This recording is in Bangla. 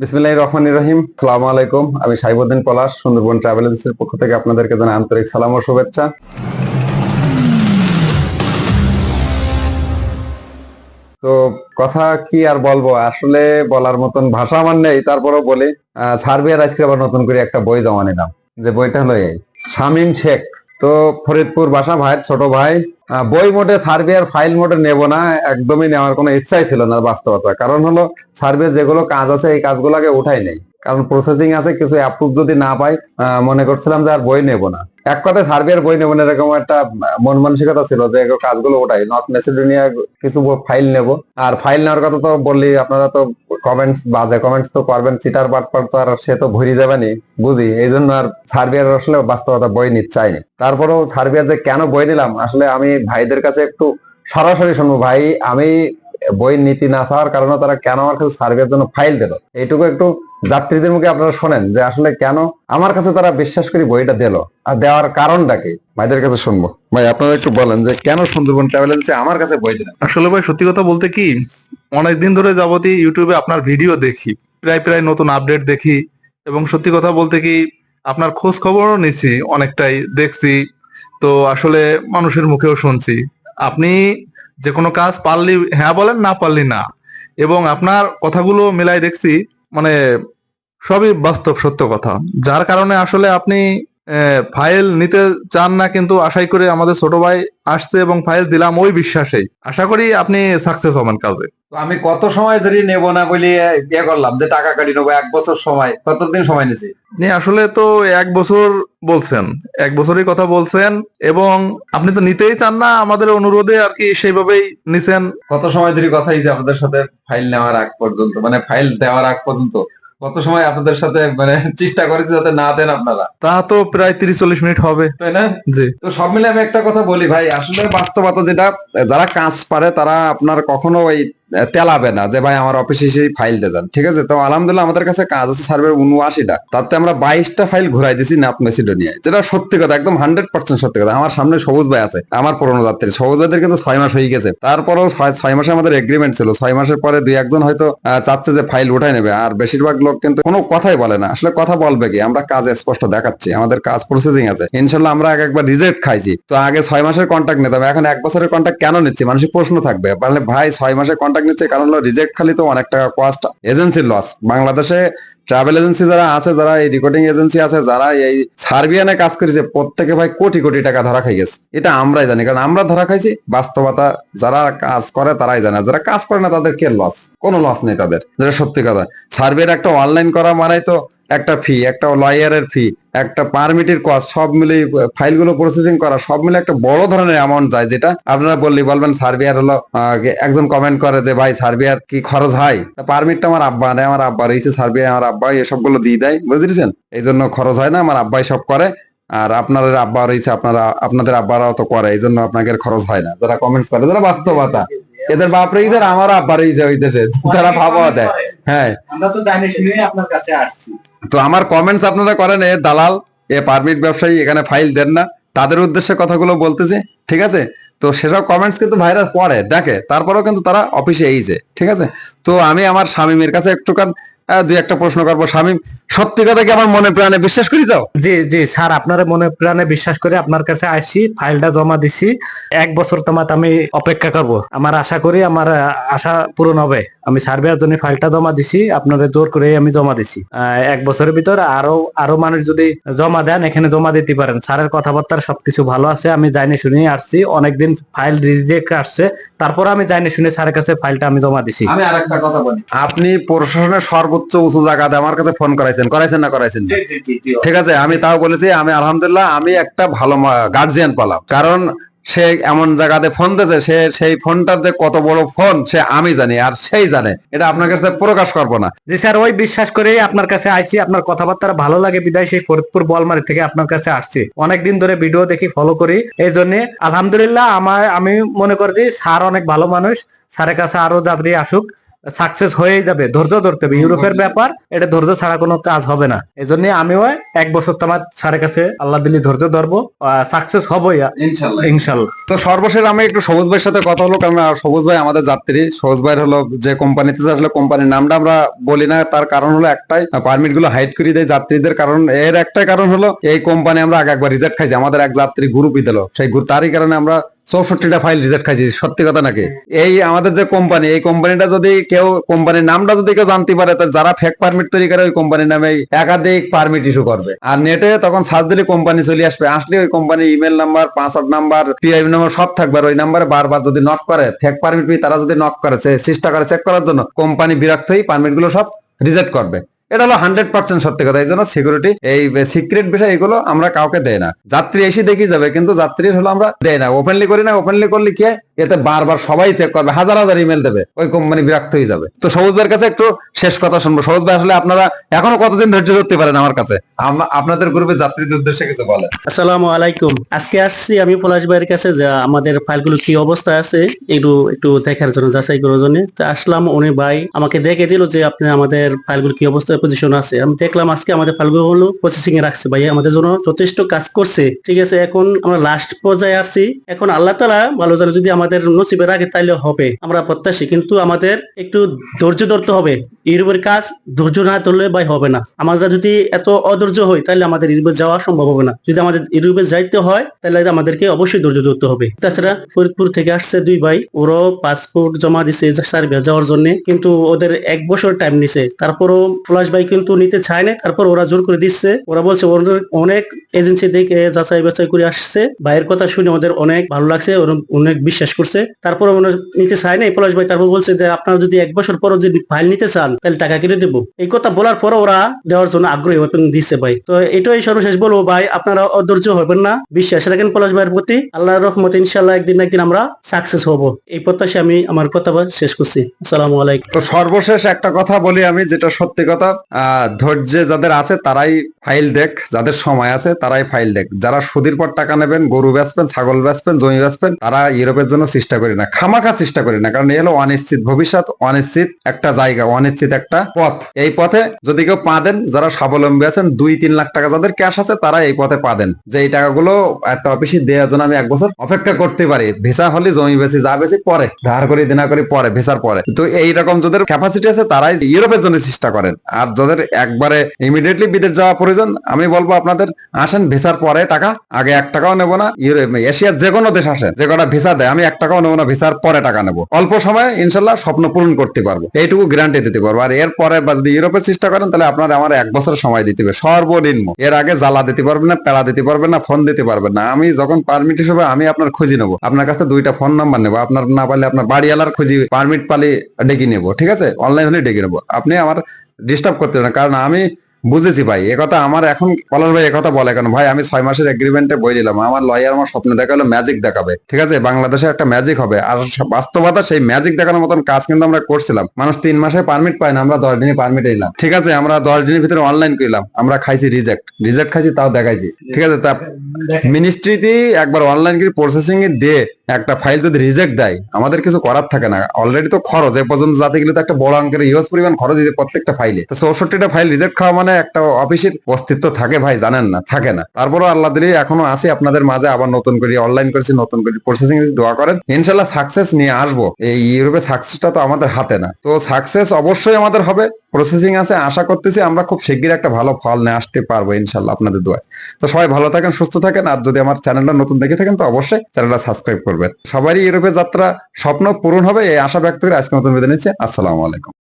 বিসমিল্লাহ রহমান রহিম। সালাম আলাইকুম। আমি সাইবুদ্দিন পলাশ, সুন্দরবন ট্রাভেল এজেন্সির পক্ষ থেকে আপনাদেরকে জানাই আন্তরিক সালাম ও শুভেচ্ছা। তো কথা কি আর বলব? আসলে বলার মতন ভাষা আমার নেই, তারপরেও বলি সার্বিয়ার আজকে আবার নতুন করে একটা বই জমা নিলাম। যে বইটা হলো এই, শামীম শেখ। তো ফরিদপুর বাসা ভাইয়ের ছোট ভাই বই মোটে সার্ভে আর ফাইল মোটে নেব না, একদমই নেওয়ার কোনো ইচ্ছাই ছিল না বাস্তবতা। কারণ হলো সার্ভে যেগুলো কাজ আছে, এই কাজগুলোকে উঠাই নেই। কারণ প্রসেসিং আছে, কিছু অ্যাপ্রুভ যদি না পাই মনে করছিলাম যে আর বই নেব না। এক কথায় সার্ভের বই নেব না, এরকম একটা মন মানসিকতা ছিল যে কাজগুলো ওটাই নর্থ মেসিডোনিয়া কিছু ফাইল নেব। আর ফাইল নেওয়ার কথা তো বললি, আপনারা তো কমেন্টস বাজে কমেন্টস তো করবেন চিটার বাটপার তো আর সে তো ভরি যাবেনি বুঝি? এই জন্য আর সার্বিয়ার আসলে বাস্তবতা বই নিতে চাইনি তারপরেও সার্বিয়ার যে কেন বই নিলাম, আসলে আমি ভাইদের কাছে একটু সরাসরি শুনব। ভাই, আমি বই নীতি না চাওয়ার কারণে তারা কেন আমার কাছে সার্ভের জন্য ফাইল দিল? এইটুকু একটু যাত্রীদের মুখে আপনারা শোনেন যে আসলে কেন? আমার কাছে তারা বিশ্বাস করি বইটা দিল। আর দেওয়ার কারণটা কি? ভাইদের কাছে শুনব। ভাই আপনারা একটু বলেন যে কেন সুন্দরবন ট্রাভেল এজেন্সি আমার কাছে বই দিলেন? আসলে ভাই সত্যি কথা বলতে কি অনেকদিন ধরে যাবতীয় ইউটিউবে আপনার ভিডিও দেখি প্রায় প্রায় নতুন আপডেট দেখি এবং সত্যি কথা বলতে কি আপনার খোঁজ খবরও নিছি অনেকটাই দেখছি। তো আসলে মানুষের মুখেও শুনছি। আপনি যে কোনো কাজ পারলি হ্যাঁ বলেন না পারলি না। এবং আপনার কথাগুলো মিলাই দেখছি মানে সবই বাস্তব সত্য কথা। যার কারণে আসলে আপনি ফাইল নিতে চান না কিন্তু আশাই করে আমাদের ছোট ভাই আসছে এবং ফাইল দিলাম ওই বিশ্বাসেই। আশা করি আপনি সাকসেস হবেন কাজে। আমি কত সময় ধরে নেব না বলি ইয়ে করলাম যে টাকা কাটি নেব এক বছর সময় কতদিন সময় নিছি? আপনি আসলে তো এক বছর বলছেন এক বছরই কথা বলছেন এবং আপনি তো নিতেই চান না আমাদের অনুরোধে আর কি সেইভাবেই নিছেন। কত সময় ধরে কথা হয়েছে আপনাদের সাথে ফাইল নেওয়ার আগ পর্যন্ত মানে ফাইল দেওয়ার আগ পর্যন্ত? কত সময় আপনাদের সাথে মানে চেষ্টা করেছি যাতে না দেন আপনারা? তা তো প্রায় তিরিশ চল্লিশ মিনিট হবে। তাই না? জি। তো সব মিলে আমি একটা কথা বলি ভাই আসলে বাস্তবতা যেটা যারা কাজ পারে তারা আপনার কখনো ওই তেলাবে না যে, ভাই, আমার অফিসে এসে ফাইল দিয়ে যান। ঠিক আছে? তো আলহামদুলিল্লাহ আমাদের কাছে কাজ আছে সার্ভে উনআশিটা। তাতে আমরা বাইশটা ফাইল ঘুরাই দিছি নাপ মেসিডোনিয়ায়, যেটা সত্যি কথা, একদম হান্ড্রেড পার্সেন্ট সত্যি কথা। আমার সামনে সবুজ ভাই আছে, আমার পুরনো যাত্রী। সবুজ ভাইদের কিন্তু ছয় মাস হয়ে গেছে। তারপরেও ছয় মাসে আমাদের এগ্রিমেন্ট ছিল। ছয় মাসের পরে দুই, একজন হয়তো চাচ্ছে যে ফাইল উঠাই নেবে। আর বেশিরভাগ লোক কিন্তু কোনো কথাই বলে না। আসলে কথা বলবে কি? আমরা কাজ স্পষ্ট দেখাচ্ছি। আমাদের কাজ প্রসেসিং আছে। ইনশাল্লাহ আমরা এক একবার রিজেক্ট খাইছি। তো আগে ছয় মাসের কন্ট্যাক্ট নিতাম। এখন এক বছরের কন্ট্যাক্ট কেন নিচ্ছি? মানুষের প্রশ্ন থাকবে। ভাই, ছয় মাসের কন্ট্যাক্ট নিচ্ছে কারণ হলো রিজেক্ট খালি তো অনেক টাকা কস্ট এজেন্সির লস বাংলাদেশে ট্রাভেল এজেন্সি যারা আছে, যারা এই রেকর্ডিং এজেন্সি আছে, যারা এই সার্বিয়ানে কাজ করেছে, প্রত্যেকে ভাই কোটি কোটি টাকা ধরা খাই গেছে। এটা আমরাই জানি, কারণ আমরা ধরা খাইছি, বাস্তবতা যারা কাজ করে, তারাই জানে। যারা কাজ করে না, তাদের কে লস কোনো লস নেই তাদের, যেটা সত্যি কথা। সার্ভের একটা অনলাইন করা মানে তো একটা ফি একটা লয়ারের ফি একটা পারমিটের কস্ট সব মিলে ফাইলগুলো প্রসেসিং করা, সব মিলে একটা বড় ধরনের অ্যামাউন্ট যায়, যেটা আপনারা বললি, বলবেন সার্বিয়ার হলো একজন কমেন্ট করে যে, ভাই, সার্বিয়ার কি খরচ হয়? পারমিটটা আমার আব্বা নেয় আমার আব্বা, রয়েছে সার্বিয়া, আমার আব্বা এসবগুলো দিয়ে দেয় বুঝতেছেন এই জন্য খরচ হয় না আমার আব্বাই সব করে। আর আপনাদের আব্বা রয়েছে আপনারা আপনাদের আব্বারাও তো করে এই জন্য আপনাদের খরচ হয় না। যারা কমেন্টস করে যারা বাস্তবতা এদের বাপ রয়েছে আর আমার আব্বা রয়েছে ওই দেশে তারা ভাবা দেয়। হ্যাঁ। আমরা তো জানি শুনে আপনার কাছে আসছি। তো আমার কমেন্টস আপনারা করেন এ দালাল এ পারমিট ব্যবসায়ী এখানে ফাইল দেন না। তাদের উদ্দেশ্যে কথাগুলো বলতেছে ঠিক আছে? তো সেসব কমেন্টস কিন্তু ভাইরাস পড়ে দেখে। তারপরেও কিন্তু তারা অফিসে এইছে ঠিক আছে? তো আমি আমার স্বামীমের কাছে একটুখান দুই একটা প্রশ্ন করব। স্বামীম সত্যি কথা কি আমার মনে প্রাণে বিশ্বাস করি যাও জি জি স্যার আপনার মনে প্রাণে বিশ্বাস করে আপনার কাছে আসছি ফাইলটা জমা দিছি। এক বছর তোমার আমি অপেক্ষা করব। আমার আশা করি আমার আশা পূরণ হবে। আমি সার্ভেয়ার জন্য ফাইলটা জমা দিছি আপনাদের জোর করে আমি জমা দিছি। এক বছরের ভিতর আরও আরও মানুষ যদি জমা দেন এখানে জমা দিতে পারেন। স্যারের কথাবার্তা সবকিছু ভালো আছে আমি জানি শুনে আসছি। অনেকদিন ফাইল রিজেক্ট আসছে তারপর আমি জানি শুনে স্যারের কাছে ফাইলটা আমি জমা দিছি। আমি আর একটা কথা বলি। আপনি প্রশাসনের সর্বোচ্চ উঁচু জায়গাতে আমার কাছে ফোন করাইছেন। করাইছেন না করাইছেন? ঠিক আছে আমি তাও বলেছি আমি আলহামদুলিল্লাহ আমি একটা ভালো গার্জিয়ান পেলাম। কারণ সে এমন জায়গাতে ফোন দিয়েছে সে সেই ফোনটার যে কত বড় ফোন সে আমি জানি আর সেই জানে। এটা আপনার কাছে প্রকাশ করব না। জি স্যার ওই বিশ্বাস করে আপনার কাছে আইছি আপনার কথাবার্তা ভালো লাগে বিদায় সেই ফরিদপুর বলমারি থেকে আপনার কাছে আসছি। অনেকদিন ধরে ভিডিও দেখি ফলো করি এই জন্য আলহামদুলিল্লাহ আমার আমি মনে করি যে স্যার অনেক ভালো মানুষ স্যারের কাছে আরও যাত্রী আসুক। সাকসেস হয়েই যাবে ধৈর্য ধরতে হবে। ইউরোপের ব্যাপার এটা ধৈর্য ছাড়া কোনো কাজ হবে না। এই জন্য আমিও এক বছর তোমার স্যারের কাছে আল্লাহ দিলি ধৈর্য ধরবো সাকসেস হবোই ইনশাল্লাহ। তো সর্বশেষ আমি একটু সবুজ ভাইয়ের সাথে কথা হলো কারণ সবুজ ভাই আমাদের যাত্রী। সবুজ ভাইয়ের হলো যে কোম্পানিতে আসলে কোম্পানির নামটা আমরা বলি না তার কারণ হলো একটাই পারমিটগুলো হাইড করে দেয় যাত্রীদের। কারণ এর একটাই কারণ হলো এই কোম্পানি আমরা আগে একবার রিজেক্ট খাইছি। আমাদের এক যাত্রী গ্রুপই দিল। সেই তারই কারণে আমরা চৌষট্টিটা ফাইল রিজেক্ট খাইছি, সত্যি কথা নাকি? এই আমাদের যে কোম্পানি এই কোম্পানিটা যদি কেউ কোম্পানির নামটা যদি কেউ জানতে পারে তো যারা ফেক পারমিট তৈরি করে, ওই কোম্পানির নামে একাধিক পারমিট ইস্যু করবে। আর নেটে তখন সার্চ দিলে কোম্পানি চলে আসবে। আসলে ওই কোম্পানির email number password number PIB number সব থাকবে। আর ওই নাম্বারে বারবার যদি নক করে ফেক পারমিট পেয়ে তারা যদি নক করে চেষ্টা করে চেক করার জন্য কোম্পানি বিরক্ত হয়ে পারমিটগুলো সব রিজেক্ট করবে। এটা হলো হান্ড্রেড পার্সেন্ট সত্যি কথা, এই জন্য সিকিউরিটি এই সিক্রেট বিষয় এগুলো আমরা কাউকে দেয় না। যাত্রী এসে দেখি যাবে, কিন্তু যাত্রীর হলো আমরা দেয় না। ওপেনলি করি না ওপেনলি করলে কি এতে বারবার সবাই চেক করবে, হাজার হাজার ইমেল দেবে, ওই কোম্পানি বিরক্ত হয়ে যাবে। তো সবুজ ভাইয়ের কাছে একটু শেষ কথা শুনব। সবুজ ভাই, আসলে আপনারা এখনও কতদিন ধৈর্য ধরতে পারেন আমার কাছে? আপনাদের গ্রুপে যাত্রীদের উদ্দেশ্যে কিছু বলেন। আসসালামু আলাইকুম। আজকে আসছি আমি পলাশ ভাইয়ের কাছে, যে আমাদের ফাইলগুলো কি অবস্থায় আছে একটু একটু দেখার জন্য, যাচাই করার জন্য। আসলাম, উনি ভাই আমাকে দেখে দিল যে আপনি আমাদের ফাইলগুলো কি অবস্থায় পজিশন আছে। আমি দেখলাম আজকে আমাদের ফাইলগুলো প্রসেসিং এ রাখছে ভাই আমাদের জন্য যথেষ্ট কাজ করছে। ঠিক আছে, এখন আমরা লাস্ট পর্যায়ে আসছি। এখন আল্লাহ তালা ভালো জানে যদি আমাদের নসিবে রাখে তাইলে হবে। আমরা প্রত্যাশী, কিন্তু আমাদের একটু ধৈর্য ধরতে হবে। ইউরোপের কাজ ধৈর্য না ধরলে ভাই হবে না। আমরা যদি এত অধৈর্য হই তাহলে আমাদের ইউরোপে যাওয়া সম্ভব হবে না। যদি আমাদের ইউরোপে যাইতে হয় তাহলে আমাদেরকে অবশ্যই ধৈর্য ধরতে হবে। তাছাড়া ফরিদপুর থেকে আসছে দুই ভাই। ওরাও পাসপোর্ট জমা দিছে, সার্বিয়া যাওয়ার জন্য। কিন্তু ওদের এক বছর টাইম নিছে। তারপরও পলাশ ভাই কিন্তু নিতে চায় না তারপর ওরা জোর করে দিচ্ছে। ওরা বলছে অনেক এজেন্সি থেকে যাচাই বাছাই করে আসছে। ভাইয়ের কথা শুনে ওদের অনেক ভালো লাগছে অনেক বিশ্বাস করছে। তারপর নিতে চায় না পলাশ ভাই তারপর বলছে যে, আপনারা যদি এক বছর পর যদি ফাইল নিতে চান, তাহলে টাকা কেটে দেবো। এই কথা বলার পর ওরা দেওয়ার জন্য আগ্রহী ওপেন দিচ্ছে ভাই। তো এটাই সর্বশেষ বলব ভাই, আপনারা অধৈর্য হবেন না। বিশ্বাস রাখেন পলাশ ভাইয়ের প্রতি। আল্লাহর রহমত ইনশাল্লাহ একদিন একদিন আমরা সাকসেস হব। এই প্রত্যাশা আমি আমার কথা শেষ করছি। আসসালামু আলাইকুম। সর্বশেষ একটা কথা বলি আমি, যেটা সত্যি কথা ধৈর্য যাদের আছে তারাই ফাইল দেখ, যাদের সময় আছে তারাই ফাইল দেখ। যারা সুদির পর টাকা নেবেন, গরু বেচবেন, ছাগল বেচবেন, জমি বেচবেন, তারা ইউরোপের জন্য চেষ্টা করি না। খামাখা চেষ্টা করি না, কারণ এই হলো অনিশ্চিত ভবিষ্যৎ, অনিশ্চিত একটা জায়গা, অনিশ্চিত একটা পথ। এই পথে যদি কেউ পা দেন, যারা স্বাবলম্বী আছেন, দুই তিন লাখ টাকা যাদের ক্যাশ আছে, তারা এই পথে পা দেন। যে এই টাকাগুলো একটা অফিসে দেওয়ার জন্য আমি এক বছর অপেক্ষা করতে পারি। ভিসা হলে জমি বেশি যা বেশি পরে। ধার করি, দিনা করি, পরে, ভিসার পরে। তো এইরকম যাদের ক্যাপাসিটি আছে, তারাই ইউরোপের জন্য চেষ্টা করেন। আর যাদের একবারে ইমিডিয়েটলি বিদেশ যাওয়া প্রয়োজন। আমি বলব আপনাদের, আসেন ভিসার পরে টাকা, আগে এক টাকাও নেব না। এশিয়ার যে কোনো দেশ আসেন যে কটা ভিসা দেয়, আমি এক টাকাও নেব না, ভিসার পরে টাকা নেব। অল্প সময়ে ইনশাল্লাহ স্বপ্ন পূরণ করতে পারব। এইটুকু গ্যারান্টি দিতে পারব। আর এর পরে যদি ইউরোপের চেষ্টা করেন, তাহলে আপনার আমার এক বছর সময় দিতে হবে। সর্বনিম্ন। এর আগে জ্বালা দিতে পারবেন না পেড়া দিতে পারবেন না ফোন দিতে পারবেন না। আমি যখন পারমিট হিসেবে আমি আপনার খুঁজি নেব। আপনার কাছে দুইটা ফোন নাম্বার নেব। আপনার না পারলে আপনার বাড়িওয়ালার খুঁজি পারমিট পালি ডেকে নেব, ঠিক আছে? অনলাইন হলে ডেকে নেব। আপনি আমার ডিস্টার্ব করতে না কারণ আমি বুঝেছি ভাই একথা আমার এখন পলাশ ভাই একথা বলে কেন? ভাই আমি ছয় মাসের এগ্রিমেন্টে বই দিলাম আমার লয়ার আমার স্বপ্ন দেখাল ম্যাজিক দেখাবে ঠিক আছে? বাংলাদেশে একটা ম্যাজিক হবে আর বাস্তবতা সেই ম্যাজিক দেখানোর মতন কাজ কিন্তু আমরা করছিলাম। মানুষ তিন মাসে পারমিট পায় না আমরা দশ দিনে পারমিট এলাম ঠিক আছে? আমরা দশ দিনের ভিতরে অনলাইন করলাম আমরা খাইছি রিজেক্ট রিজেক্ট খাইছি তাও দেখাইছি ঠিক আছে? তা মিনিস্ট্রিতে একবার অনলাইন করে প্রসেসিং এ দিয়ে একটা ফাইল যদি রিজেক্ট দেয়, আমাদের কিছু করার থাকে না। অলরেডি তো খরচ, এ পর্যন্ত যাতে গেলে তো একটা বড় অঙ্কের ইউজ পরিমাণ খরচ দিতে প্রত্যেকটা ফাইলে তো চৌষট্টিটা ফাইল রিজেক্ট খাওয়া মানে একটা অফিসের অস্তিত্ব থাকে ভাই, জানেন না? থাকে না। তারপরও আল্লাহ দিলে এখনও আছে, আপনাদের মাঝে আবার নতুন করে অনলাইন করেছি, নতুন করে প্রসেসিং দোয়া করেন। ইনশাল্লাহ সাকসেস নিয়ে আসব। এই ইউরোপে সাকসেসটা তো আমাদের হাতে না। তো সাকসেস অবশ্যই আমাদের হবে প্রসেসিং আছে, আশা করতেছি আমরা খুব শিগগির একটা ভালো ফল নিয়ে আসতে পারব ইনশাল্লাহ আপনাদের দোয়ায়। তো সবাই ভালো থাকেন, সুস্থ থাকেন, আর যদি আমার চ্যানেলটা নতুন দেখে থাকেন, তো অবশ্যই চ্যানেলটা সাবস্ক্রাইব করবেন। সবারই ইউরোপের যাত্রা স্বপ্ন পূরণ হবে, এই আশা ব্যক্ত করে আজকে মতন বেঁধে নিচ্ছে। আসসালামু আলাইকুম।